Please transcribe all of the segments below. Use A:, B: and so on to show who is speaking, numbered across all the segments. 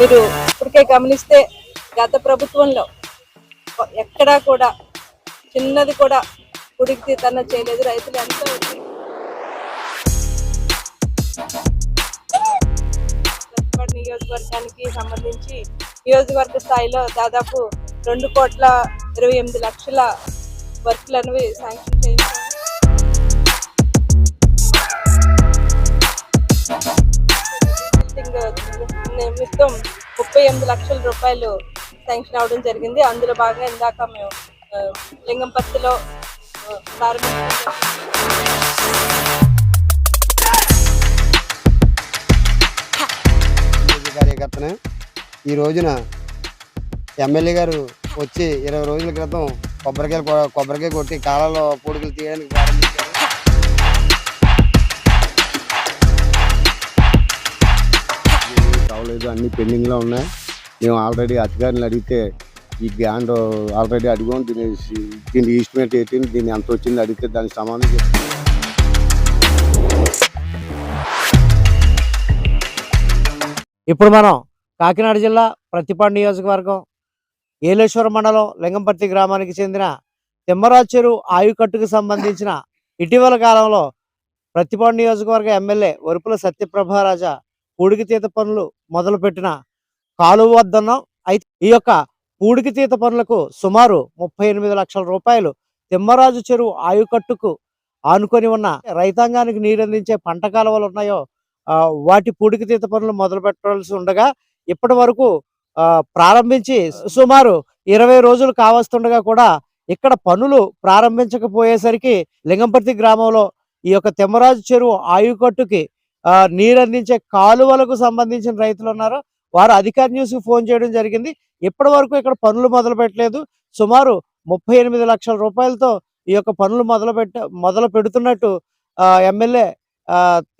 A: మీరు ఇప్పటికే గమనిస్తే గత ప్రభుత్వంలో ఎక్కడా కూడా చిన్నది కూడా కుడికి తీతన చేయలేదు రైతులు ఎంతో నియోజకవర్గానికి సంబంధించి నియోజకవర్గ స్థాయిలో దాదాపు రెండు కోట్ల ఇరవై ఎనిమిది లక్షల వర్క్లను శాంక్షన్ చేయించారు నిమిత్తం ముప్పై ఎనిమిది లక్షల రూపాయలు శాంక్షన్ అవడం జరిగింది. అందులో భాగంగా ఇందాక మేము లింగంపత్తిలో ఆ,
B: ఈ రోజున ఎమ్మెల్యే గారు వచ్చి ఇరవై రోజుల క్రితం కొబ్బరికాయలు కొబ్బరికాయ కొట్టి కాలలో పొడుగులు తీయడానికి ప్రారంభించారు అన్నీ అన్ని పెండింగ్లో ఉన్నాయి. మేము ఆల్రెడీ అధికారులను అడిగితే ఈ గ్యాండ్ ఆల్రెడీ అడిగాం దీని దీని ఈస్టిమేట్ ఏంటి దీన్ని ఎంత వచ్చింది అడిగితే దానికి సమాధానం చెప్తాం.
C: ఇప్పుడు మనం కాకినాడ జిల్లా ప్రతిపాడు నియోజకవర్గం ఏలేశ్వరం మండలం లింగంపర్తి గ్రామానికి చెందిన తిమ్మరాజు చెరువు ఆయుకట్టుకు సంబంధించిన ఇటీవల కాలంలో ప్రతిపాడు నియోజకవర్గ ఎమ్మెల్యే వరుపుల సత్యప్రభారాజా పూడికితీత పనులు మొదలుపెట్టిన కాలువ వద్దన్నాం. అయితే ఈ యొక్క పూడికితీత పనులకు సుమారు ముప్పై ఎనిమిది లక్షల రూపాయలు తిమ్మరాజు చెరువు ఆయుకట్టుకు ఆనుకొని ఉన్న రైతాంగానికి నీరందించే పంట కాలువలు ఉన్నాయో ఆ, వాటి పూడికితీత పనులు మొదలు పెట్టవలసి ఉండగా ఇప్పటి వరకు ఆ, ప్రారంభించి సుమారు ఇరవై రోజులు కావస్తుండగా కూడా ఇక్కడ పనులు ప్రారంభించకపోయేసరికి లింగంపర్తి గ్రామంలో ఈ యొక్క తిమ్మరాజు చెరువు ఆయుకట్టుకి నీరందించే కాలువలకు సంబంధించిన రైతులు ఉన్నారు. వారు అధికారి న్యూస్కి ఫోన్ చేయడం జరిగింది. ఇప్పటి వరకు ఇక్కడ పనులు మొదలు పెట్టలేదు. సుమారు ముప్పై ఎనిమిది లక్షల రూపాయలతో ఈ యొక్క పనులు మొదలు పెట్ట మొదలు పెడుతున్నట్టు ఆ, ఎమ్మెల్యే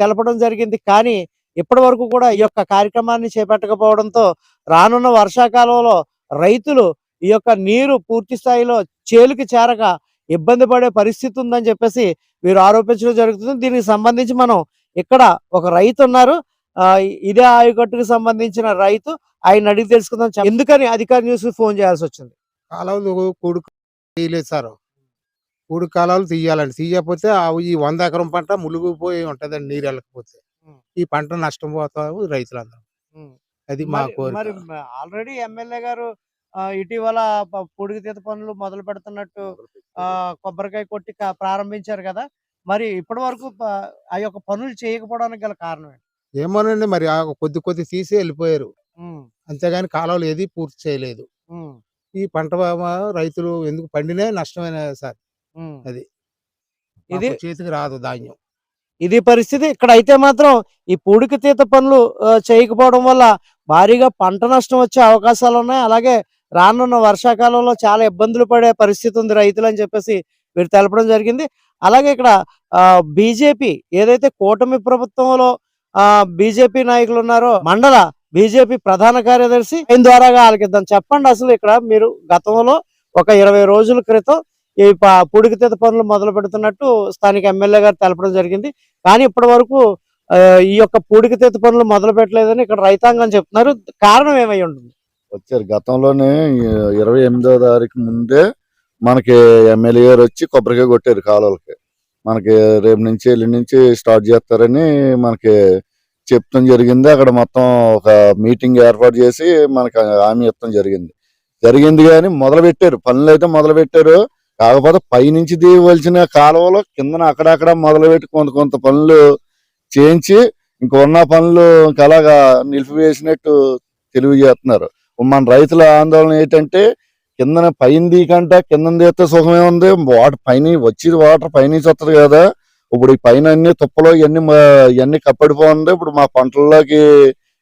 C: తెలపడం జరిగింది. కానీ ఇప్పటి వరకు కూడా ఈ యొక్క కార్యక్రమాన్ని చేపట్టకపోవడంతో రానున్న వర్షాకాలంలో రైతులు ఈ యొక్క నీరు పూర్తి స్థాయిలో చేలుకి చేరక ఇబ్బంది పడే పరిస్థితి ఉందని చెప్పేసి వీరు ఆరోపించడం జరుగుతుంది. దీనికి సంబంధించి మనం ఇక్కడ ఒక రైతు ఉన్నారు. ఇదే ఆయకట్టుకు సంబంధించిన రైతు. ఆయన అడిగి తెలుసుకుందాం. ఎందుకని అధికారి న్యూస్ ఫోన్ చేయాల్సి వచ్చింది?
D: కాలువలు కూడు తీయలేదు సార్. కూడు కాలువలు తీయాలండి. తీయకపోతే ఈ వంద ఎకరం పంట మునిగిపోయి ఉంటదండి నీరు వెళ్ళకపోతే. ఈ పంట నష్టం పోతారు రైతులందరూ. అది మా
C: మరి- ఆల్రెడీ ఎమ్మెల్యే గారు ఇటీవల పొడుగు తీత పనులు మొదలు పెడుతున్నట్టు ఆ, కొబ్బరికాయ కొట్టి ప్రారంభించారు కదా. మరి ఇప్పటి వరకు ఆ యొక్క పనులు చేయకపోవడానికి గల కారణం ఏంటి?
D: ఏమోనండి మరి ఆ కొద్ది కొద్ది తీసి వెళ్ళిపోయారు. అంతేగాని కాలువలు ఏది పూర్తి చేయలేదు. ఈ పంట రైతులు ఎందుకు పండినే నష్టమైన సార్. అది.
C: ఇది
D: చేతికి రాదు ధాన్యం.
C: ఇది పరిస్థితి. ఇక్కడ అయితే మాత్రం ఈ పూడికి తీత పనులు చేయకపోవడం వల్ల భారీగా పంట నష్టం వచ్చే అవకాశాలు ఉన్నాయి అలాగే రానున్న వర్షాకాలంలో చాలా ఇబ్బందులు పడే పరిస్థితి ఉంది రైతులు అని చెప్పేసి వీరు తెలపడం జరిగింది. అలాగే ఇక్కడ బీజేపీ ఏదైతే కూటమి ప్రభుత్వంలో ఆ బీజేపీ నాయకులు ఉన్నారో మండల బీజేపీ ప్రధాన కార్యదర్శి ఆయన ద్వారాగా ఆలకిద్దాం. చెప్పండి అసలు ఇక్కడ మీరు గతంలో ఒక ఇరవై రోజుల క్రితం ఈ ప- పూడికతీత పనులు మొదలు పెడుతున్నట్టు స్థానిక ఎమ్మెల్యే గారు తెలపడం జరిగింది. కానీ ఇప్పటి వరకు ఈ యొక్క పూడికతీత పనులు మొదలు పెట్టలేదని ఇక్కడ రైతాంగం చెప్తున్నారు. కారణం ఏమై ఉంటుంది?
E: వచ్చారు. గతంలోనే ఇరవై ఎనిమిదో తారీఖు ముందే మనకి ఎమ్మెల్యే గారు వచ్చి కొబ్బరికాయ కొట్టారు కాలువలకి. మనకి రేపు నుంచి ఎల్లుండి నుంచి స్టార్ట్ చేస్తారని మనకి చెప్తాం జరిగింది. అక్కడ మొత్తం ఒక మీటింగ్ ఏర్పాటు చేసి మనకి హామీ ఇవ్వడం జరిగింది. జరిగింది కానీ మొదలు పెట్టారు పనులు అయితే మొదలు పెట్టారు కాకపోతే పైనుంచి దిగవలసిన కాలువలో కిందన అక్కడక్కడ మొదలు పెట్టి కొంత కొంత పనులు చేయించి ఇంక ఉన్న పనులు ఇంకా అలాగా నిలిపివేసినట్టు తెలియజేస్తున్నారు. మన రైతుల ఆందోళన ఏంటంటే కిందన పైన దీకంట కింద తీస్తే సుఖమే ఉంది. వాటర్ పైన వచ్చేది వాటర్ పైనుంచి వస్తుంది కదా. ఇప్పుడు ఈ పైన అన్ని తుప్పలు ఇవన్నీ ఇవన్నీ కప్పడిపోతుంది ఇప్పుడు మా పంటల్లోకి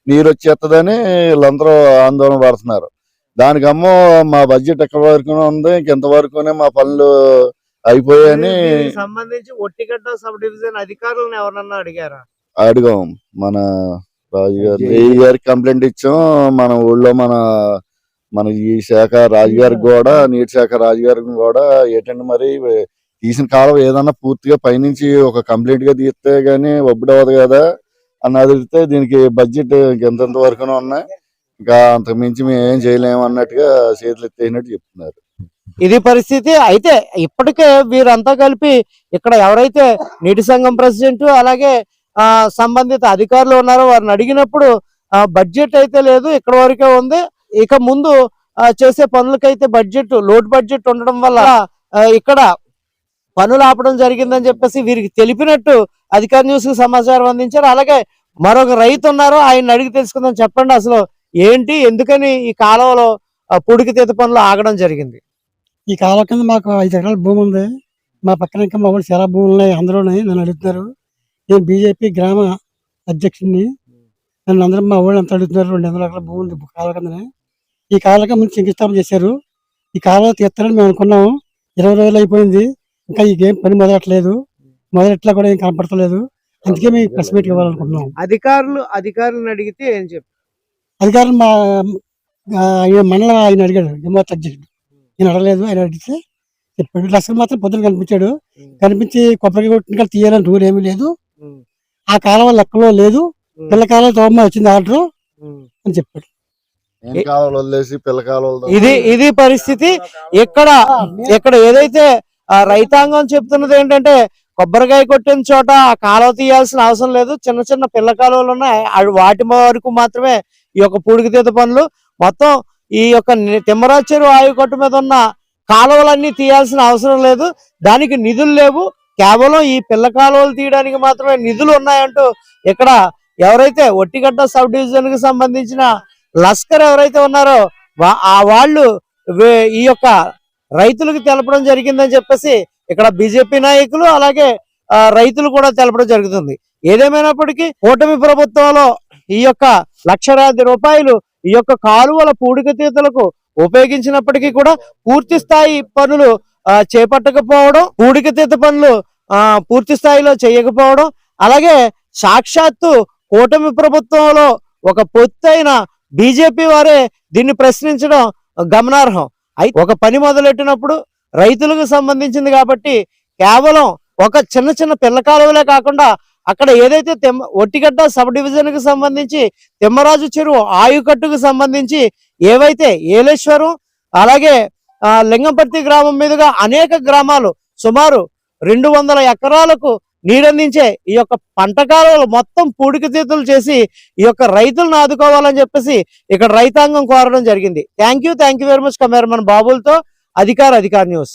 E: నీరు వచ్చేస్తుందని వీళ్ళందరూ ఆందోళన పడుతున్నారు. దానికి అమ్మో మా బడ్జెట్ ఎక్కడి వరకు ఉంది. ఇంకెంతవరకునే మా పనులు అయిపోయాయని
C: సంబంధించి ఒట్టిగడ్డ సబ్ డివిజన్ అధికారులను ఎవరన్నా అడిగారా?
E: అడిగాం. మన రాజుగారు ఏ గారికి కంప్లైంట్ ఇచ్చాం. మన ఊళ్ళో మన మన ఈ శాఖ రాజుగారికి కూడా నీటి శాఖ రాజుగారికి కూడా ఏంటంటే మరి? తీసిన కాలం ఏదన్నా పూర్తిగా పైనుంచి ఒక కంప్లీట్గా తీస్తే గానీ ఒబ్బడి అవ్వదు కదా? అని అడిగితే దీనికి బడ్జెట్ ఎంతెంత వరకు ఉన్నాయి. ఇంకా అంతకు మించి మేము ఏం చేయలేము అన్నట్టుగా చేతులు ఎత్తేసినట్టు చెప్తున్నారు.
C: ఇది పరిస్థితి అయితే ఇప్పటికే వీరంతా కలిపి ఇక్కడ ఎవరైతే నీటి సంఘం ప్రెసిడెంట్ అలాగే ఆ సంబంధిత అధికారులు ఉన్నారో వారిని అడిగినప్పుడు బడ్జెట్ అయితే లేదు ఇక్కడ వరకే ఉంది. ఇక ముందు చేసే పనులకైతే బడ్జెట్ లోడ్ బడ్జెట్ ఉండడం వల్ల ఇక్కడ పనులు ఆపడం జరిగిందని చెప్పేసి వీరికి తెలిపినట్టు అధికార న్యూస్ సమాచారం అందించారు. అలాగే మరొక రైతు ఉన్నారు ఆయన అడిగి తెలుసుకుందాం చెప్పండి అసలు ఏంటి ఎందుకని ఈ కాలంలో పొడికి పుడికి తీత పనులు ఆగడం జరిగింది?
F: ఈ కాలం కింద మాకు ఐదు ఎకరాల భూమి ఉంది. మా పక్కన ఇంకా మా వాళ్ళు చాలా భూములు ఉన్నాయి అందరూనే నన్ను అడుగుతున్నారు. నేను బీజేపీ గ్రామ అధ్యక్షుడిని. నన్ను అందరూ మా వాళ్ళు అంతా అడుగుతున్నారు రెండు వందల ఎకరాల భూమి ఉంది కిందనే. ఈ ముందు శంకుస్థాపన చేశారు. ఈ కాలువ తీస్తారని మేము అనుకున్నాము ఇరవై రోజులు అయిపోయింది. ఇంకా ఈ గేమ్ పని మొదలట్లేదు. మొదలెట్లా కూడా ఏం కనపడతలేదు. అందుకే మేము ప్రెస్ మీట్ ఇవ్వాలనుకుంటున్నాం
C: అధికారులు అధికారులను అడిగితే ఏం చెప్పారు?
F: అధికారులు మా మండలం ఆయన అడిగాడు. హిమవత్ అధ్యక్షుడు నేను అడగలేదు. ఆయన అడిగితే చెప్పాడు. లక్షలు మాత్రం పొద్దున కనిపించాడు. కనిపించి కొబ్బరి కొట్టిన తీయాలని రూల్ ఏమీ లేదు. ఆ కాలం లెక్కలో లేదు. పిల్ల కాలం తోమ వచ్చింది ఆర్డర్ అని చెప్పాడు.
C: ఇది ఇది పరిస్థితి ఇక్కడ ఇక్కడ ఏదైతే రైతాంగం చెప్తున్నది ఏంటంటే కొబ్బరికాయ కొట్టిన చోట కాలువ తీయాల్సిన అవసరం లేదు. చిన్న చిన్న పిల్ల కాలువలు ఉన్నాయి. అవి వాటి వరకు మాత్రమే ఈ యొక్క పూడికి తీత పనులు. మొత్తం ఈ యొక్క చెరువు ఆయుకట్టు మీద ఉన్న కాలువలన్నీ తీయాల్సిన అవసరం లేదు. దానికి నిధులు లేవు. కేవలం ఈ పిల్ల కాలువలు తీయడానికి మాత్రమే నిధులు ఉన్నాయంటూ ఇక్కడ ఎవరైతే ఒట్టిగడ్డ సబ్ డివిజన్కి సంబంధించిన లస్కర్ ఎవరైతే ఉన్నారో వా- ఆ వాళ్ళు వే- ఈ యొక్క రైతులకు తెలపడం జరిగిందని చెప్పేసి ఇక్కడ బీజేపీ నాయకులు అలాగే రైతులు కూడా తెలపడం జరుగుతుంది. ఏదేమైనప్పటికీ కూటమి ప్రభుత్వంలో ఈ యొక్క లక్షలాది రూపాయలు ఈ యొక్క కాలువల పూడిక తీతలకు ఉపయోగించినప్పటికీ కూడా పూర్తి స్థాయి పనులు చేపట్టకపోవడం పూడిక తీత పనులు పూర్తి స్థాయిలో చేయకపోవడం అలాగే సాక్షాత్తు కూటమి ప్రభుత్వంలో ఒక పొత్తైన బీజేపీ వారే దీన్ని ప్రశ్నించడం గమనార్హం. అయితే ఒక పని మొదలెట్టినప్పుడు రైతులకు సంబంధించింది కాబట్టి కేవలం ఒక చిన్న చిన్న పిల్ల కాలువలే కాకుండా అక్కడ ఏదైతే తెమ్మ ఒట్టిగడ్డ సబ్ డివిజన్కు సంబంధించి తిమ్మరాజు చెరువు ఆయుకట్టుకు సంబంధించి ఏవైతే ఏలేశ్వరం అలాగే లింగంపర్తి గ్రామం మీదుగా అనేక గ్రామాలు సుమారు రెండు వందల ఎకరాలకు నీడందించే ఈ యొక్క పంట కాలంలో మొత్తం పూడికి తీతులు చేసి ఈ యొక్క రైతులను ఆదుకోవాలని చెప్పేసి ఇక్కడ రైతాంగం కోరడం జరిగింది. Thank you thank you very much cameraman బాబులతో. అధికార అధికార న్యూస్.